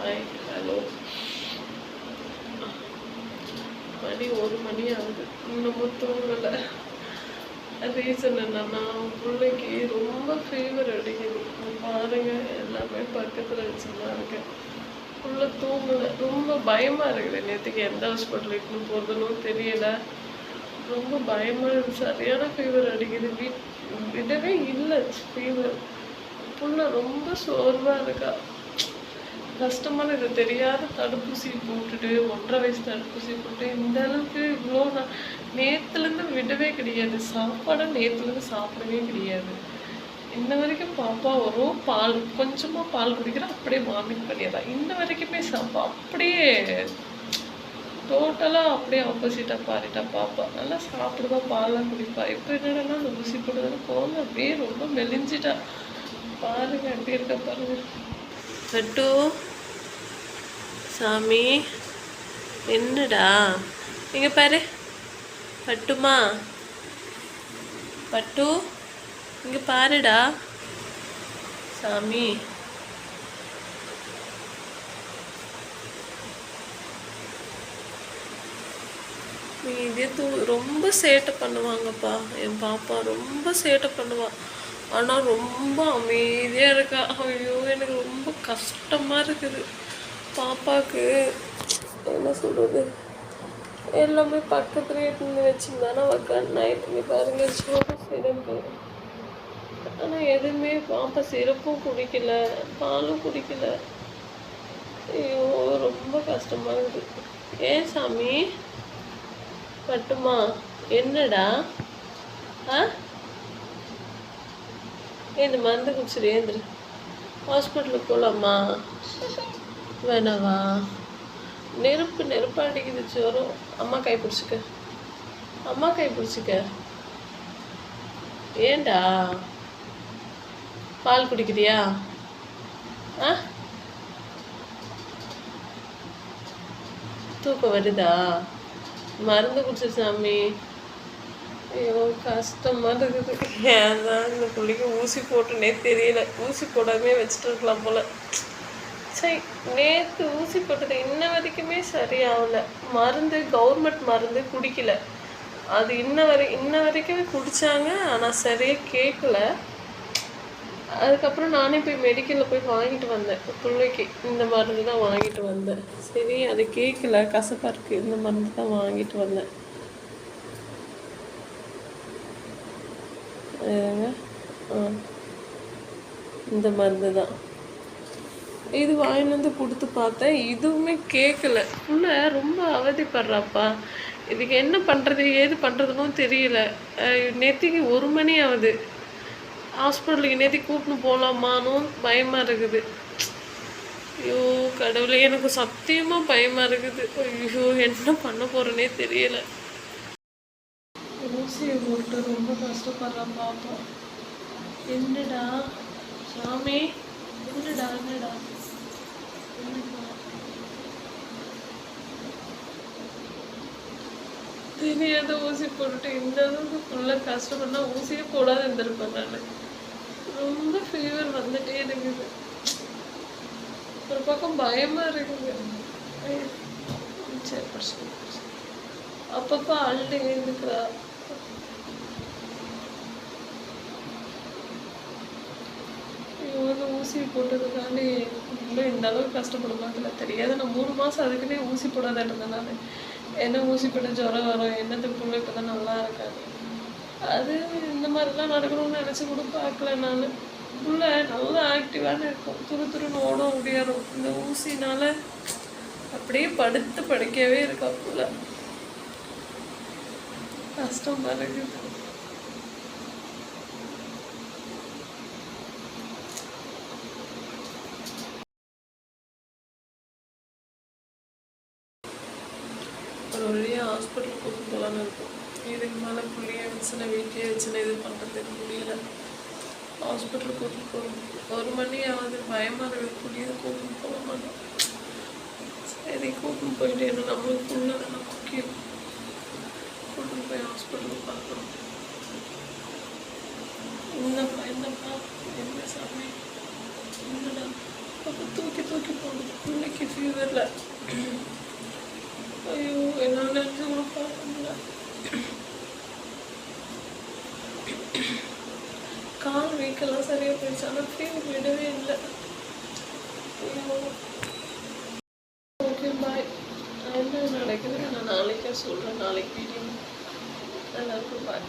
Hi hello மணி ஒரு மணி ஆகுது இன்னமும் தூங்கலை. ரீசன் என்னன்னா பிள்ளைக்கு ரொம்ப ஃபீவர் அடிக்குது. பாருங்க எல்லாமே பக்கத்தில் வச்சுதான் இருக்கேன். உள்ள தூங்கலை. ரொம்ப பயமாக இருக்குது. நேற்றுக்கு எந்த ஹாஸ்பிட்டலுக்கு போகிறதுன்னு தெரியல. ரொம்ப பயமாக இருக்குது சரியான ஃபீவர் அடிக்குது. வீட் விடவே இல்லை ஃபீவர் புள்ள ரொம்ப சோர்வாக இருக்கா. கஷ்டமான இது தெரியாத தடுப்பூசி போட்டுட்டு ஒன்றரை வயசு தடுப்பூசி போட்டு இந்த அளவுக்கு இவ்வளோ நான் நேற்றுலேருந்து விடவே கிடையாது. சாப்பாடை நேற்றுலேருந்து சாப்பிடவே கிடையாது. இன்ன வரைக்கும் பாப்பா வரும் பால் கொஞ்சமாக பால் குடிக்கிற அப்படியே வாமிட் பண்ணிடுறான் இன்ன வரைக்குமே சாப்பா அப்படியே டோட்டலாக அப்படியே ஆப்போசிட்டாக பாரிட்டா பாப்பா. நல்லா சாப்பிடுவா பால்லாம் குடிப்பா. இப்போ என்னடனா அந்த ஊசி போடுறதுன்னு போகல அப்படியே ரொம்ப மெலிஞ்சிட்டா. பாருங்க எப்படி இருக்க பாருங்க. பட்டு சாமி என்னடா? இங்கே பாரு. பட்டுமா? பட்டு? இங்கே பாருடா. சாமி. நீ இதே தூ ரொம்ப சேட்டை பண்ணுவாங்கப்பா. என் பாப்பா ரொம்ப சேட்டை பண்ணுவா. ஆனால் ரொம்ப அமைதியாக இருக்கா. ஐயோ எனக்கு ரொம்ப கஷ்டமாக இருக்குது. பாப்பாவுக்கு என்ன சொல்கிறது எல்லாமே பக்கத்துலேயே இருந்து வச்சுருந்தானா உக்காந்து நைட்டுங்க பாருங்க சோறு சிறப்பு ஆனால் எதுவுமே பாப்பா சிறப்பும் குடிக்கல பாலும் குடிக்கல. ஐயோ ரொம்ப கஷ்டமாக இருக்குது. ஏன் சாமி? மட்டுமா என்னடா? ஆ? இந்த மருந்து குடிச்சிரு ஏந்திரு. ஹாஸ்பிட்டலுக்கு போகலாமா வேணாவா? நெருப்பு நெருப்பு அடிக்குது சோறும் அம்மா கை பிடிச்சிக்க. அம்மா கை பிடிச்சிக்க. ஏண்டா? பால் குடிக்கிறியா? ஆ? தூக்கம் வருதா? மருந்து குடிச்சு சாமி. ஐயோ கஷ்டமாக இருக்குது. ஏன் தான் இந்த பிள்ளைக்கு ஊசி போட்டுனே தெரியல. ஊசி போடாமே வச்சுட்டு இருக்கலாம் சரி நேற்று ஊசி போட்டது இன்ன வரைக்குமே சரியாகல. மருந்து கவர்மெண்ட் மருந்து குடிக்கல. அது இன்ன வரை இன்ன வரைக்குமே குடித்தாங்க ஆனால் சரியாக கேட்கல. அதுக்கப்புறம் நானே போய் மெடிக்கலில் போய் வாங்கிட்டு வந்தேன். பிள்ளைக்கு இந்த மருந்து தான் வாங்கிட்டு வந்தேன். சரி அது கேட்கல. கசப்பாக இருக்குது இந்த மருந்து தான் வாங்கிட்டு வந்தேன் ஏங்க ஆ இந்த மருந்து தான். இது வாங்கிட்டு வந்து கொடுத்து பார்த்தேன். இதுவுமே கேட்கல உள்ள ரொம்ப அவதிப்படுறாப்பா. இதுக்கு என்ன பண்ணுறது ஏது பண்ணுறதுன்னு தெரியல. நேற்றுக்கு ஒரு மணி ஆகுது ஹாஸ்பிட்டலுக்கு நேற்று கூப்பிட்டு போகலாமானும் பயமாக இருக்குது. ஐயோ கடவுளே எனக்கு சத்தியமாக பயமாக இருக்குது. ஐயோ என்ன பண்ண போகிறேனே தெரியலை. ஊசியை போட்டு ரொம்ப கஷ்டப்படுறான் பார்ப்போம் என்னடா? சாமி என்னடா என்னடா? தெரியாத ஊசி போட்டுட்டு இந்த அளவுக்கு ஃபுல்லாக கஷ்டப்படனா ஊசியே போடாத இருந்திருப்பேன் நான். ரொம்ப ஃபீவர் வந்துட்டே இருக்குது. ஒரு பக்கம் பயமா இருக்குது. சரி பிரச்சனை அப்பப்போ அழுது எழுந்துக்கிறா ஊசி போட்டதுக்காண்டி இன்னும் இந்த அளவுக்கு கஷ்டப்பட மாட்டல தெரியாது. நான் மூணு மாதம் அதுக்குன்னே ஊசி போடாத இருந்தேன் நான். என்ன ஊசி போட்டு ஜுரம் வரும் என்னத்துக்கு புள்ள இப்போ தான் நல்லா இருக்காது. அது இந்த மாதிரிலாம் நடக்கணும்னு நினச்சி கூட பார்க்கல நான். புள்ள நல்லா ஆக்டிவான இருக்கும். துரு துருன்னு ஓடும் முடியாடும் இந்த ஊசினால அப்படியே படுத்து படுக்கவே இருக்கா புள்ள கஷ்டமாக இருக்குது ஒரு வழியாக ஹாஸ்பிட்டல் கூட்டு போகலான்னு இருக்கும். இதுக்கு மேலே பிள்ளைய வச்சுன வீட்டையே வச்சுன இது பண்ணுறதுக்கு முடியல. ஹாஸ்பிட்டல் கூட்டு போகணும். ஒரு மணி ஆகுது பயமாக இருக்குது. புள்ளிய போக மாட்டோம். சரி கூட்டின்னு போயிட்டு என்ன நம்மளுக்கு புள்ள நம்ம முக்கியம் கூட்டின்னு போய் ஹாஸ்பிட்டலுக்கு பார்க்கணும். என்னப்பா என்னப்பா என்ன சாமி? என்னடா? அப்போ தூக்கி தூக்கி போகணும் பிள்ளைக்கு ஃபீவரில் ஐயோ என்னால் நினச்சி கூட பார்க்க முடியல கால் வீக்கெல்லாம் சரியாக போயிடுச்சு. ஆனால் ஃபீவர் விடவே இல்லை. ஐயோ. ஓகே பாய் என்ன நடக்குது நான் நாளைக்கே சொல்கிறேன் நாளைக்கு வீடியோ எல்லாருக்கும் பாய்